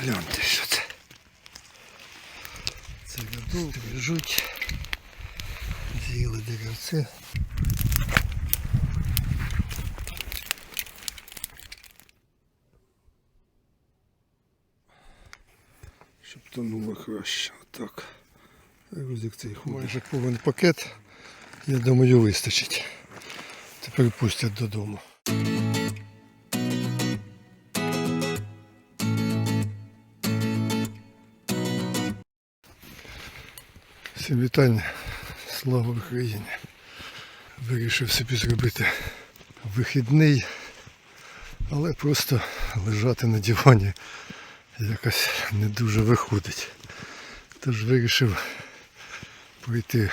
Гляньте, що це. Це году лежуть. З'їли деревце. Щоб тонуло краще. Отак. Рюзик цей ходить. Майже повен пакет. Я думаю, вистачить. Тепер пустять додому. Всім вітання. Слава Україні. Вирішив собі зробити вихідний, але просто лежати на дивані якось не дуже виходить. Тож вирішив пройти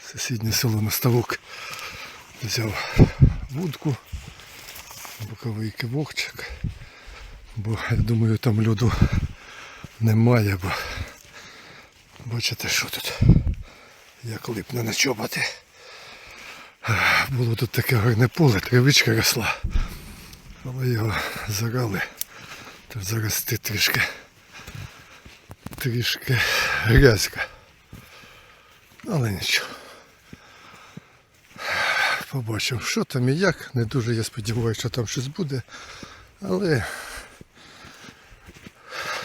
в сусіднє село на ставок. Взяв вудку, боковий кивокчик, бо я думаю там льоду немає, бо бачите що тут як липне на чоботи. Було тут таке гарне поле, травичка росла, але його зарали. Тут зараз ти трішки трішки грязька. Але нічого. Побачив, що там і як. Не дуже я сподіваюся, що там щось буде. Але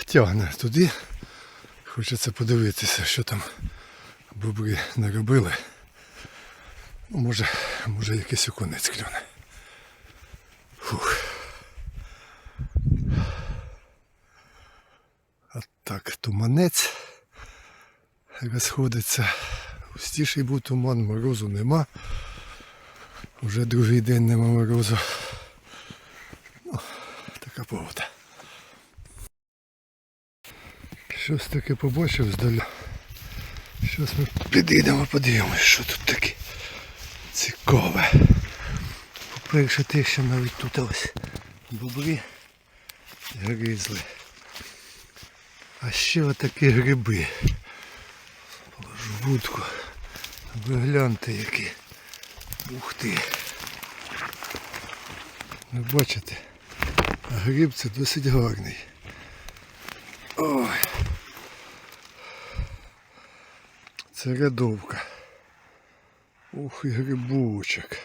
тягне туди. Хочеться подивитися, що там бобри наробили. Ну, може, може якийсь окунець клюне. Фух. А так, туманець розходиться. Густіший був туман, морозу нема. Уже другий день нема морозу. Ну, така погода. Щось таке побачив здаля. Щось ми підійдемо, подивимось, що тут таке цікаве. По-перше, те, що навіть тут ось бобри гризли. А ще отакі гриби. Положу. Ви гляньте які. Ух ти. Ви бачите? Гриб це досить гарний. Ой. Це рядовка. Ух і грибочок.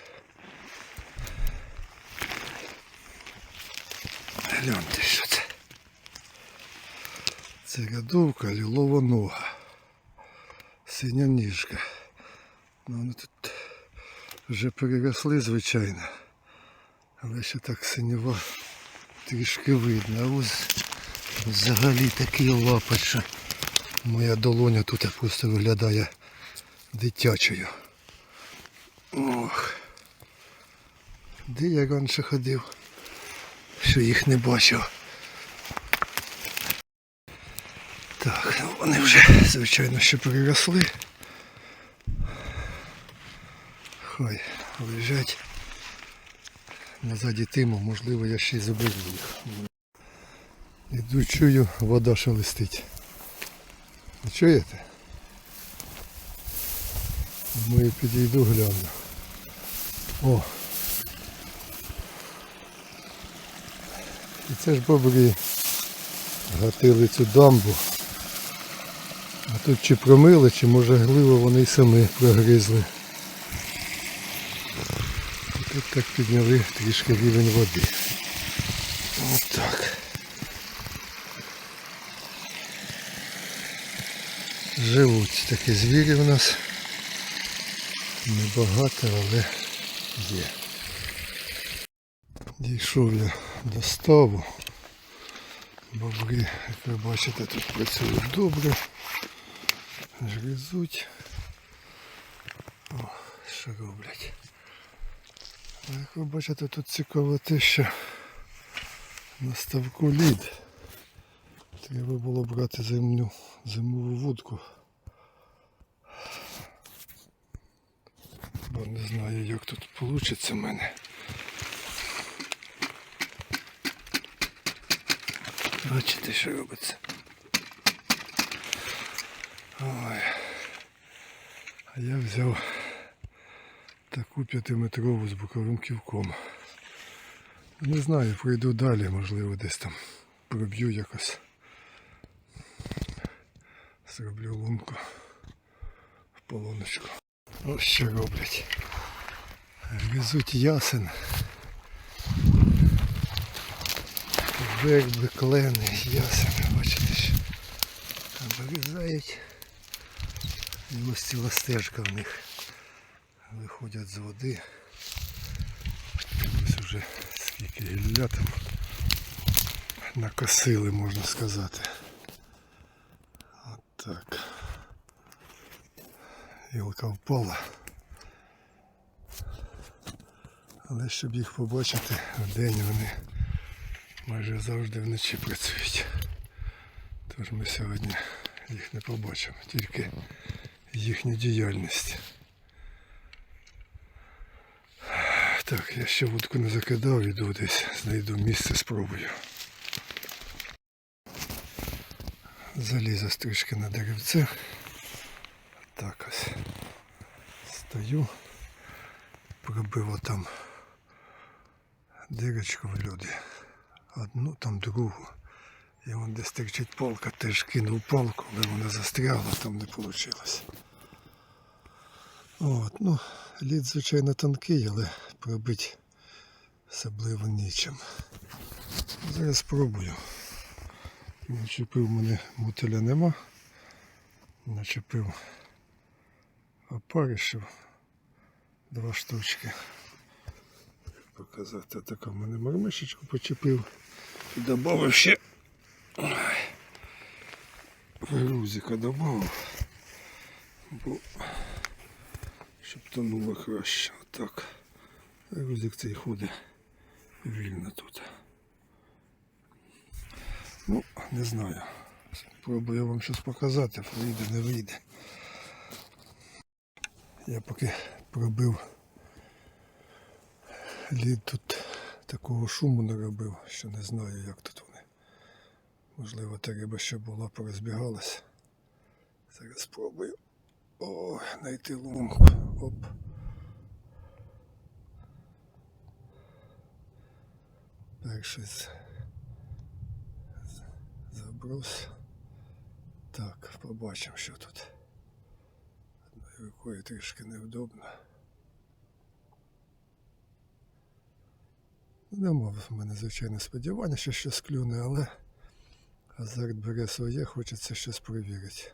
Гляньте, що це. Рядовка лілова нога. Синя ніжка. Ну, вони тут вже переросли, звичайно. Але ще так синєва трішки видно. А ось взагалі такий що моя долоня тут просто виглядає дитячою. Ох. Де я раніше ходив, що їх не бачив. Так, ну вони вже, звичайно, ще переросли. Хай лежать. Назаді тиму, можливо, я ще й заберу їх. Іду чую, вода шелестить. Чуєте? Ми підійду гляну. О! І це ж бобрі гатили цю дамбу. А тут чи промили, чи може гливо вони й самі прогризли. І тут так підняли трішки рівень води. Отак. Живуть такі звірі в нас. Небагато, але є. Дійшов я до ставу. Бобри, як ви бачите, тут працюють добре. Гризуть. О, що роблять. Як ви бачите, тут цікаво те, що на ставку лід. Треба було брати зимню, зимову вудку. Бо не знаю як тут вийде в мене. Бачите, що робиться. Ой. А я взяв таку п'ятиметрову з боковим ківком. Не знаю, пройду далі, можливо, десь там проб'ю якось Зроблю лунку в полуночку. Ось що роблять. Везуть ясен. Верби, клени, ясен, бачите що. Там вирізають. І ось ціла стежка в них. Виходять з води. Ось уже скільки гілля там накосили, можна сказати. От так. Гілка впала. Але щоб їх побачити, вдень вони майже завжди вночі працюють. Тож ми сьогодні їх не побачимо, тільки їхню діяльність. Так, я ще вудку не закидав, іду десь, знайду місце, спробую. Залізу стрічки на деревце. Так ось. Стою. Пробив там дирочку в люди. Одну, там другу. І вон десь терчить палка, теж кинув палку, але вона застрягла, там не вийшло. От, ну, лід, звичайно, тонкий, але пробити особливо нічим. Зараз спробую. Начепив мене мотиля нема. Начепив опаришів. Два штучки. Показати таку в мене мармишечку почепив. Додав ще грузика додав. Бо щоб тонуло краще. Отак. Грузик цей ходить вільно тут. Ну, не знаю. Спробую вам щось показати, вийде, не вийде. Я поки пробив лід тут такого шуму не робив, що не знаю, як тут вони. Можливо, та риба ще була, порозбігалась. Зараз спробую. О, знайти лунку. Оп. Перший з- заброс. Так, побачимо, що тут. Рукою трішки невдобно. Нема в мене, звичайно, сподівання, що щось клюне, але азарт бере своє, хочеться щось перевірити.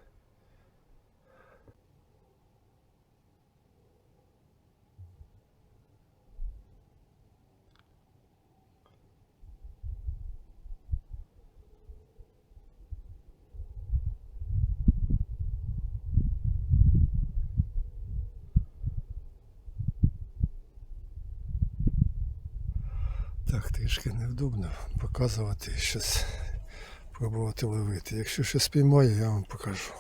Так, трішки невдобно показувати щось пробувати ловити. Якщо щось спіймаю, я вам покажу.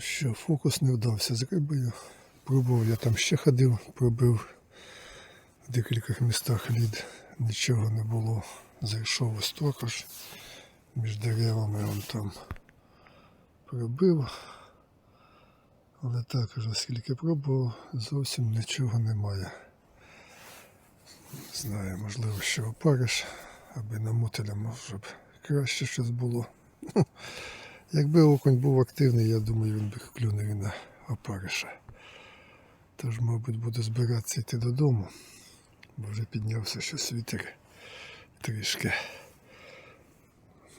Що, фокус не вдався з рибою. Пробував, я там ще ходив, пробив в декількох містах лід, нічого не було. Зайшов ось також між деревами он там пробив. Але також, оскільки пробував, зовсім нічого немає. Не знаю, можливо, що опариш, аби намотиля, може б краще щось було. Якби окунь був активний, я думаю, він би клюнув на опариша. Тож, мабуть, буду збиратися йти додому, бо вже піднявся щось вітер трішки.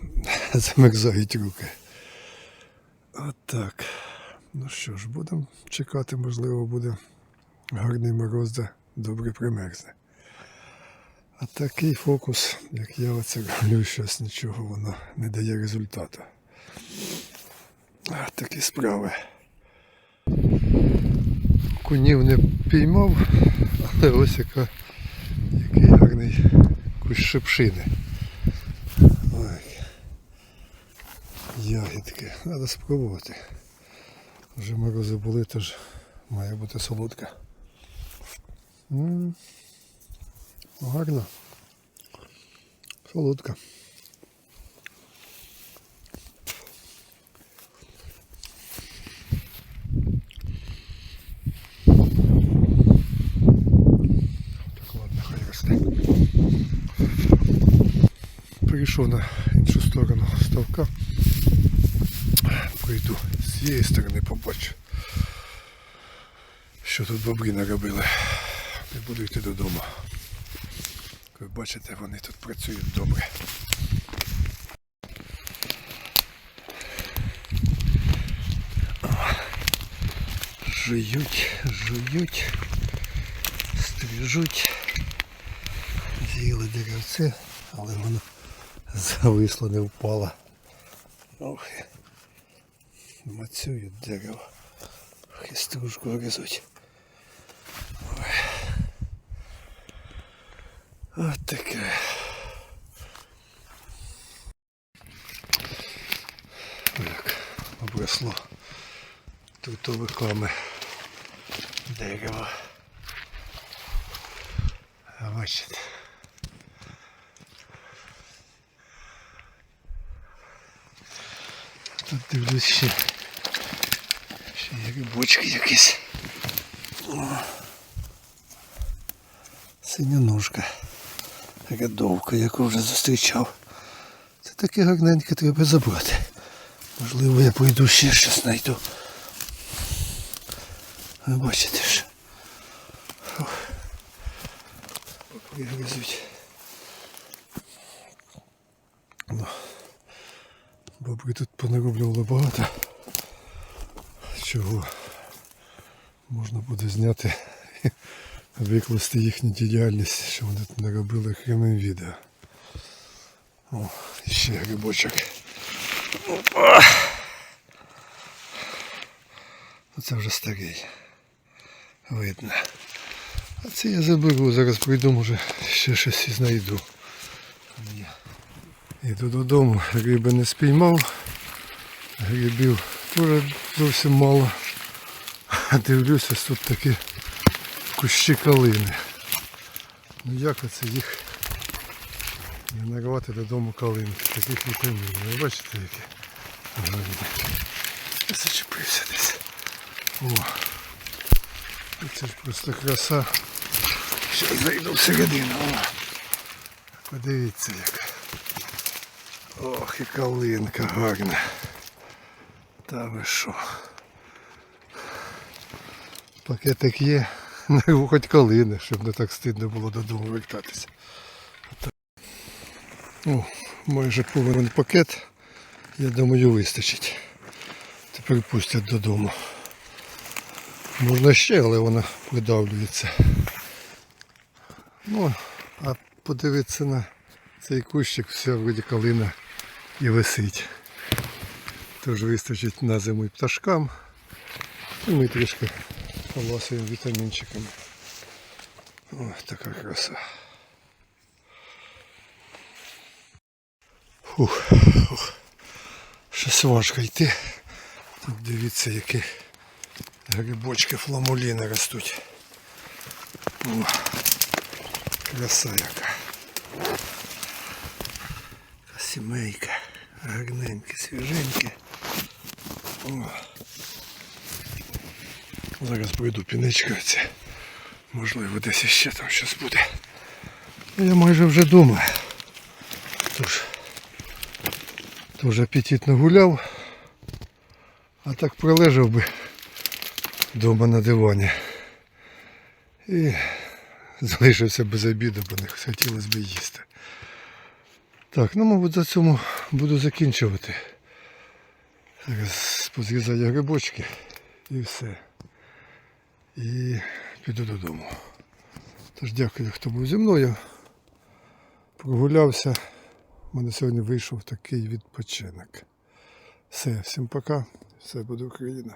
Замерзають руки. От так. Ну що ж, будемо чекати, можливо, буде гарний мороз, да добре примерзне. А такий фокус, як я оце роблю, щось нічого воно не дає результату. Такі справи. Кунів не піймав, але ось яка, який гарний кущ шипшини. Ой. Ягідки. Треба спробувати. Вже морози були, тож має бути солодка. М. Гарно. Солодка. Так, ладно, хай росте. Перейшов на іншу сторону ставка. Прийду з цієї сторони побачу, що тут бобри наробили. І буду йти додому. Як ви бачите, вони тут працюють добре. Жують, жують, стрижуть. З'їли деревце, але воно зависло, не впало. Ох, мацюють дерево. Стружку гризуть. От таке. Як обросло трутовиками дерево. А бачите. Дивлюсь ще. Ще є грибочки якісь. Синя ножка. Рядовка, яку вже зустрічав. Це таке гарненьке треба забрати. Можливо, я пойду ще щось знайду. Ви бачите ж. Фух. Пригризуть. Ну, понароблювали багато. Чого можна буде зняти викласти їхню діяльність, що вони тут наробили окремим відео. О, ще грибочок. Опа! Оце вже старий. Видно. А це я заберу, зараз прийду, може ще щось і знайду. Іду додому, гриби не спіймав. Грибів теж зовсім мало. Дивлюся, тут такі кущі калини. Ну як оце їх не нарвати додому калинки, таких вітамінів. Ви бачите які? Гарні. Зачепився десь. О! Це ж просто краса. Ще зайду всередину. Подивіться яка. Ох, і калинка гарна. Та ви що? Пакетик є. Ну, хоч калини, щоб не так стидно було додому вертатися. О, майже повинен пакет. Я думаю, вистачить. Тепер пустять додому. Можна ще, але вона придавлюється. Ну, а подивитися на цей кущик, все вроді калина і висить. Тож вистачить на зиму і пташкам. І ми трішки поласуємо вітамінчиками. Ось така краса. Фух, фух. Щось важко йти. Тут дивіться, які грибочки фламуліни ростуть. О, краса яка. Сімейка. Гарненьке, свіженьке. Зараз пройду піничкаються. Можливо, десь іще там щось буде. Ну, Я майже вже вдома. Тож, дуже апетитно гуляв. А так пролежав би вдома на дивані. І залишився без обіду, бо не хотілося б їсти. Так, ну мабуть за цьому буду закінчувати. Зараз позрізаю грибочки і все і піду додому. Тож дякую, хто був зі мною. Прогулявся. У мене сьогодні вийшов такий відпочинок. Все, всім пока. Все буде Україна.